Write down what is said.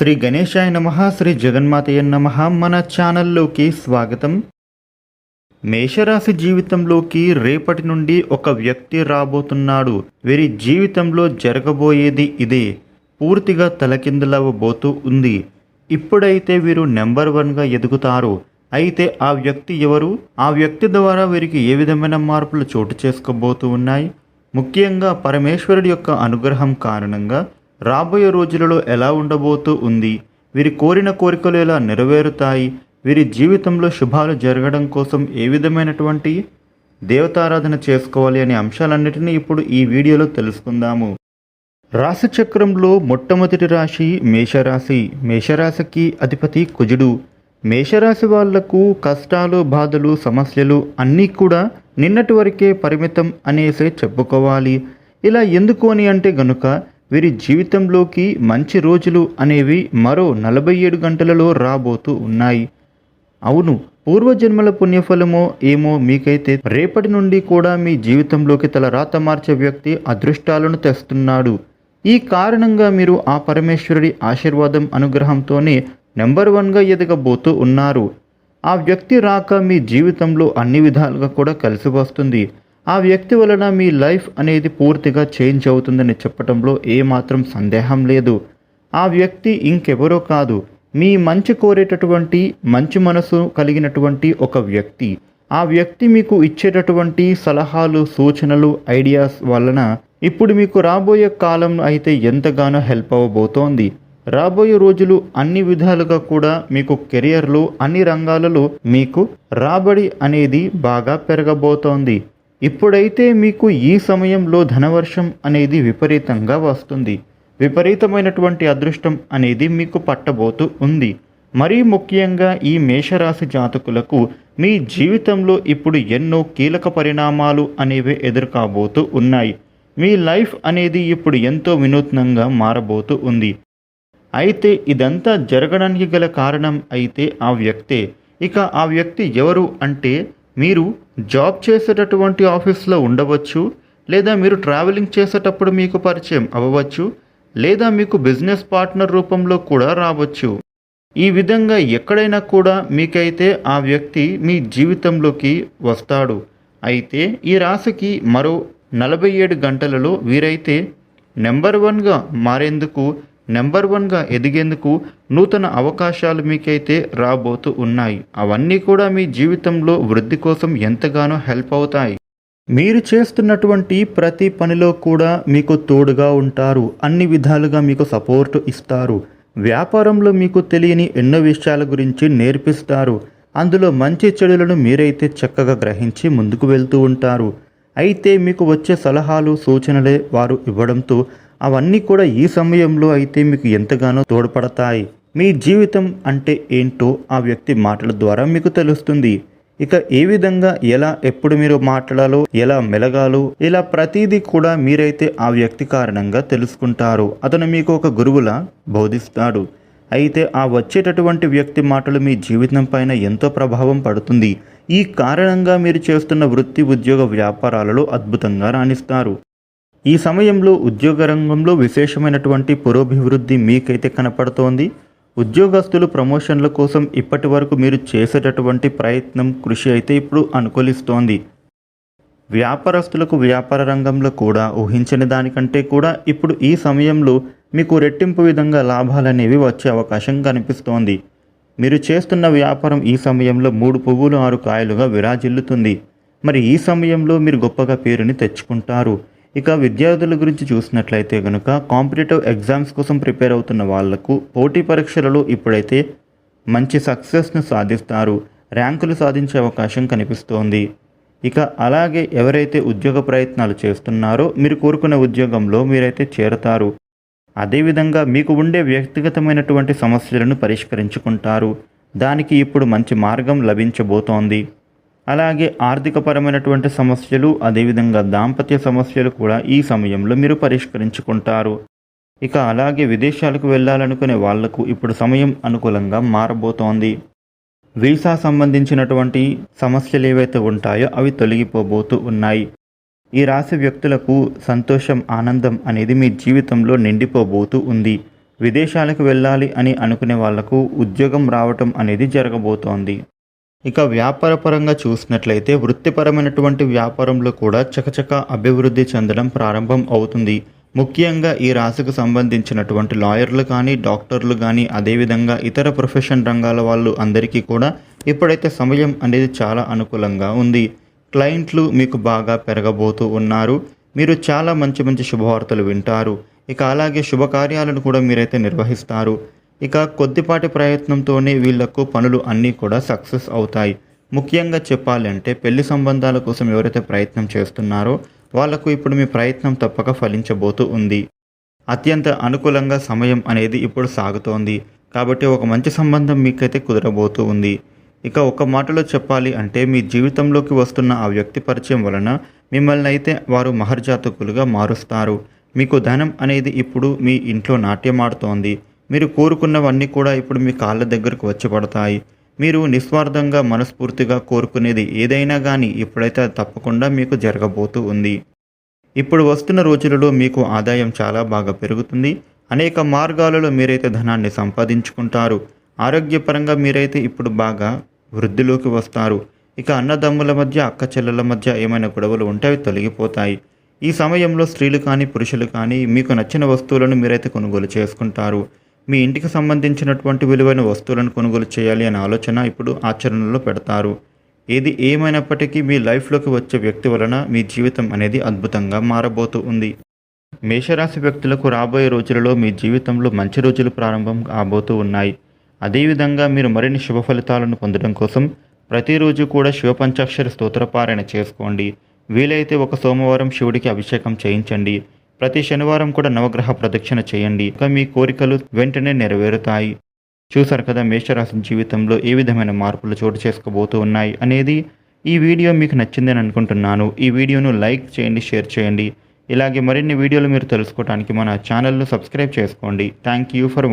శ్రీ గణేశాయ నమ శ్రీ జగన్మాతయ్య నమ మన ఛానల్లోకి స్వాగతం. మేషరాశి జీవితంలోకి రేపటి నుండి ఒక వ్యక్తి రాబోతున్నాడు. వీరి జీవితంలో జరగబోయేది ఇదే. పూర్తిగా తలకిందులవ్వబోతూ ఉంది. ఇప్పుడైతే వీరు నెంబర్ వన్గా ఎదుగుతారు. అయితే ఆ వ్యక్తి ఎవరు? ఆ వ్యక్తి ద్వారా వీరికి ఏ విధమైన మార్పులు చోటు చేసుకోబోతూ ఉన్నాయి? ముఖ్యంగా పరమేశ్వరుడి యొక్క అనుగ్రహం కారణంగా రాబోయే రోజులలో ఎలా ఉండబోతూ ఉంది? వీరి కోరిన కోరికలు ఎలా నెరవేరుతాయి? వీరి జీవితంలో శుభాలు జరగడం కోసం ఏ విధమైనటువంటి దేవతారాధన చేసుకోవాలి అనే అంశాలన్నిటినీ ఇప్పుడు ఈ వీడియోలో తెలుసుకుందాము. రాశిచక్రంలో మొట్టమొదటి రాశి మేషరాశి. మేషరాశికి అధిపతి కుజుడు. మేషరాశి వాళ్ళకు కష్టాలు బాధలు సమస్యలు అన్నీ కూడా నిన్నటి వరకే పరిమితం అనేసే చెప్పుకోవాలి. ఇలా ఎందుకు అని అంటే గనుక వీరి జీవితంలోకి మంచి రోజులు అనేవి మరో నలభై ఏడు గంటలలో రాబోతూ ఉన్నాయి. అవును పూర్వజన్మల పుణ్యఫలమో ఏమో మీకైతే రేపటి నుండి కూడా మీ జీవితంలోకి తల రాత మార్చే వ్యక్తి అదృష్టాలను తెస్తున్నాడు. ఈ కారణంగా మీరు ఆ పరమేశ్వరుడి ఆశీర్వాదం అనుగ్రహంతోనే నెంబర్ వన్గా ఎదగబోతూ ఉన్నారు. ఆ వ్యక్తి రాక మీ జీవితంలో అన్ని విధాలుగా కూడా కలిసి వస్తుంది. ఆ వ్యక్తి వలన మీ లైఫ్ అనేది పూర్తిగా చేంజ్ అవుతుందని చెప్పడంలో ఏమాత్రం సందేహం లేదు. ఆ వ్యక్తి ఇంకెవరో కాదు. మీ మంచి కోరేటటువంటి మంచి మనసు కలిగినటువంటి ఒక వ్యక్తి. ఆ వ్యక్తి మీకు ఇచ్చేటటువంటి సలహాలు సూచనలు ఐడియాస్ వలన ఇప్పుడు మీకు రాబోయే కాలం అయితే ఎంతగానో హెల్ప్ అవ్వబోతోంది రాబోయే రోజులు అన్ని విధాలుగా కూడా మీకు కెరియర్లో అన్ని రంగాలలో మీకు రాబడి అనేది బాగా పెరగబోతోంది. ఇప్పుడైతే మీకు ఈ సమయంలో ధనవర్షం అనేది విపరీతంగా వస్తుంది. విపరీతమైనటువంటి అదృష్టం అనేది మీకు పట్టబోతూ ఉంది. మరీ ముఖ్యంగా ఈ మేషరాశి జాతకులకు మీ జీవితంలో ఇప్పుడు ఎన్నో కీలక పరిణామాలు అనేవి ఎదుర్కాబోతూ ఉన్నాయి. మీ లైఫ్ అనేది ఇప్పుడు ఎంతో వినూత్నంగా మారబోతూ ఉంది. అయితే ఇదంతా జరగడానికి గల కారణం అయితే ఆ వ్యక్తే. ఇక ఆ వ్యక్తి ఎవరు అంటే మీరు జాబ్ చేసేటటువంటి ఆఫీస్లో ఉండవచ్చు లేదా మీరు ట్రావెలింగ్ చేసేటప్పుడు మీకు పరిచయం అవ్వవచ్చు లేదా మీకు బిజినెస్ పార్ట్నర్ రూపంలో కూడా రావచ్చు. ఈ విధంగా ఎక్కడైనా కూడా మీకైతే ఆ వ్యక్తి మీ జీవితంలోకి వస్తాడు. అయితే ఈ రాశికి మరో నలభై ఏడు గంటలలో వీరైతే నెంబర్ వన్గా మారేందుకు నెంబర్ వన్గా ఎదిగేందుకు నూతన అవకాశాలు మీకైతే రాబోతూ ఉన్నాయి. అవన్నీ కూడా మీ జీవితంలో వృద్ధి కోసం ఎంతగానో హెల్ప్ అవుతాయి. మీరు చేస్తున్నటువంటి ప్రతి పనిలో కూడా మీకు తోడుగా ఉంటారు. అన్ని విధాలుగా మీకు సపోర్ట్ ఇస్తారు. వ్యాపారంలో మీకు తెలియని ఎన్నో విషయాల గురించి నేర్పిస్తారు. అందులో మంచి చెడులను మీరైతే చక్కగా గ్రహించి ముందుకు వెళ్తూ ఉంటారు. అయితే మీకు వచ్చే సలహాలు సూచనలే వారు ఇవ్వడంతో అవన్నీ కూడా ఈ సమయంలో అయితే మీకు ఎంతగానో తోడ్పడతాయి. మీ జీవితం అంటే ఏంటో ఆ వ్యక్తి మాటల ద్వారా మీకు తెలుస్తుంది. ఇక ఏ విధంగా ఎలా ఎప్పుడు మీరు మాట్లాడాలో ఎలా మెలగాలో ఇలా ప్రతిదీ కూడా మీరైతే ఆ వ్యక్తి కారణంగా తెలుసుకుంటారు. అతను మీకు ఒక గురువులా బోధిస్తాడు. అయితే ఆ వచ్చేటటువంటి వ్యక్తి మాటలు మీ జీవితం పైన ఎంతో ప్రభావం పడుతుంది. ఈ కారణంగా మీరు చేస్తున్న వృత్తి ఉద్యోగ వ్యాపారాలలో అద్భుతంగా రాణిస్తారు. ఈ సమయంలో ఉద్యోగ రంగంలో విశేషమైనటువంటి పురోభివృద్ధి మీకైతే కనపడుతోంది. ఉద్యోగస్తులు ప్రమోషన్ల కోసం ఇప్పటి వరకు మీరు చేసేటటువంటి ప్రయత్నం కృషి అయితే ఇప్పుడు అనుకూలిస్తోంది. వ్యాపారస్తులకు వ్యాపార రంగంలో కూడా ఊహించని దానికంటే కూడా ఇప్పుడు ఈ సమయంలో మీకు రెట్టింపు విధంగా లాభాలనేవి వచ్చే అవకాశం కనిపిస్తోంది. మీరు చేస్తున్న వ్యాపారం ఈ సమయంలో మూడు పువ్వులు ఆరు కాయలుగా విరాజిల్లుతుంది. మరి ఈ సమయంలో మీరు గొప్పగా పేరుని తెచ్చుకుంటారు. ఇక విద్యార్థుల గురించి చూసినట్లయితే కనుక కాంపిటేటివ్ ఎగ్జామ్స్ కోసం ప్రిపేర్ అవుతున్న వాళ్ళకు పోటీ పరీక్షలలో ఇప్పుడైతే మంచి సక్సెస్ను సాధిస్తారు. ర్యాంకులు సాధించే అవకాశం కనిపిస్తోంది. ఇక అలాగే ఎవరైతే ఉద్యోగ ప్రయత్నాలు చేస్తున్నారో మీరు కోరుకునే ఉద్యోగంలో మీరైతే చేరతారు. అదేవిధంగా మీకు ఉండే వ్యక్తిగతమైనటువంటి సమస్యలను పరిష్కరించుకుంటారు. దానికి ఇప్పుడు మంచి మార్గం లభించబోతోంది. అలాగే ఆర్థికపరమైనటువంటి సమస్యలు అదేవిధంగా దాంపత్య సమస్యలు కూడా ఈ సమయంలో మీరు పరిష్కరించుకుంటారు. ఇక అలాగే విదేశాలకు వెళ్ళాలనుకునే వాళ్ళకు ఇప్పుడు సమయం అనుకూలంగా మారబోతోంది. వీసా సంబంధించినటువంటి సమస్యలు ఏవైతే ఉంటాయో అవి తొలగిపోబోతూ ఉన్నాయి. ఈ రాశి వ్యక్తులకు సంతోషం ఆనందం అనేది మీ జీవితంలో నిండిపోబోతూ ఉంది. విదేశాలకు వెళ్ళాలి అని అనుకునే వాళ్ళకు ఉద్యోగం రావటం అనేది జరగబోతోంది. ఇక వ్యాపారపరంగా చూసినట్లయితే వృత్తిపరమైనటువంటి వ్యాపారంలో కూడా చకచక అభివృద్ధి చెందడం ప్రారంభం అవుతుంది. ముఖ్యంగా ఈ రాశికి సంబంధించినటువంటి లాయర్లు కానీ డాక్టర్లు కానీ అదేవిధంగా ఇతర ప్రొఫెషన్ రంగాల వాళ్ళు అందరికీ కూడా ఇప్పుడైతే సమయం అనేది చాలా అనుకూలంగా ఉంది. క్లయింట్లు మీకు బాగా పెరగబోతూ ఉన్నారు. మీరు చాలా మంచి మంచి శుభవార్తలు వింటారు. ఇక అలాగే శుభకార్యాలను కూడా మీరైతే నిర్వహిస్తారు. ఇక కొద్దిపాటి ప్రయత్నంతోనే వీళ్ళకు పనులు అన్నీ కూడా సక్సెస్ అవుతాయి. ముఖ్యంగా చెప్పాలంటే పెళ్ళి సంబంధాల కోసం ఎవరైతే ప్రయత్నం చేస్తున్నారో వాళ్ళకు ఇప్పుడు మీ ప్రయత్నం తప్పక ఫలించబోతూ ఉంది. అత్యంత అనుకూలంగా సమయం అనేది ఇప్పుడు సాగుతోంది. కాబట్టి ఒక మంచి సంబంధం మీకైతే కుదరబోతూ ఉంది. ఇక ఒక మాటలో చెప్పాలి అంటే మీ జీవితంలోకి వస్తున్న ఆ వ్యక్తి పరిచయం వలన మిమ్మల్ని అయితే వారు మహర్జాతకులుగా మారుస్తారు. మీకు ధనం అనేది ఇప్పుడు మీ ఇంట్లో నాట్యమాడుతోంది. మీరు కోరుకున్నవన్నీ కూడా ఇప్పుడు మీ కాళ్ళ దగ్గరకు వచ్చి పడతాయి. మీరు నిస్వార్థంగా మనస్ఫూర్తిగా కోరుకునేది ఏదైనా కానీ ఇప్పుడైతే అది తప్పకుండా మీకు జరగబోతూ ఉంది. ఇప్పుడు వస్తున్న రోజులలో మీకు ఆదాయం చాలా బాగా పెరుగుతుంది. అనేక మార్గాలలో మీరైతే ధనాన్ని సంపాదించుకుంటారు. ఆరోగ్యపరంగా మీరైతే ఇప్పుడు బాగా వృద్ధిలోకి వస్తారు. ఇక అన్నదమ్ముల మధ్య అక్క చెల్లెల మధ్య ఏమైనా గొడవలు ఉంటే అవి తొలగిపోతాయి. ఈ సమయంలో స్త్రీలు కానీ పురుషులు కానీ మీకు నచ్చిన వస్తువులను మీరైతే కొనుగోలు చేసుకుంటారు. మీ ఇంటికి సంబంధించినటువంటి విలువైన వస్తువులను కొనుగోలు చేయాలి అనే ఆలోచన ఇప్పుడు ఆచరణలో పెడతారు. ఏది ఏమైనప్పటికీ మీ లైఫ్లోకి వచ్చే వ్యక్తి వలన మీ జీవితం అనేది అద్భుతంగా మారబోతూ ఉంది. మేషరాశి వ్యక్తులకు రాబోయే రోజులలో మీ జీవితంలో మంచి రోజులు ప్రారంభం కాబోతూ ఉన్నాయి. అదేవిధంగా మీరు మరిన్ని శుభ ఫలితాలను పొందడం కోసం ప్రతిరోజు కూడా శివపంచాక్షర స్తోత్రపారాయణ చేసుకోండి. వీలైతే ఒక సోమవారం శివుడికి అభిషేకం చేయించండి. ప్రతి శనివారం కూడా నవగ్రహ ప్రదక్షిణ చేయండి. ఇక మీ కోరికలు వెంటనే నెరవేరుతాయి. చూసారు కదా మేషరాశి జీవితంలో ఏ విధమైన మార్పులు చోటు చేసుకోబోతూ ఉన్నాయి అనేది? ఈ వీడియో మీకు నచ్చిందని అనుకుంటున్నాను. ఈ వీడియోను లైక్ చేయండి షేర్ చేయండి. ఇలాగే మరిన్ని వీడియోలు మీరు తెలుసుకోవడానికి మన ఛానల్ను సబ్స్క్రైబ్ చేసుకోండి. Thank you for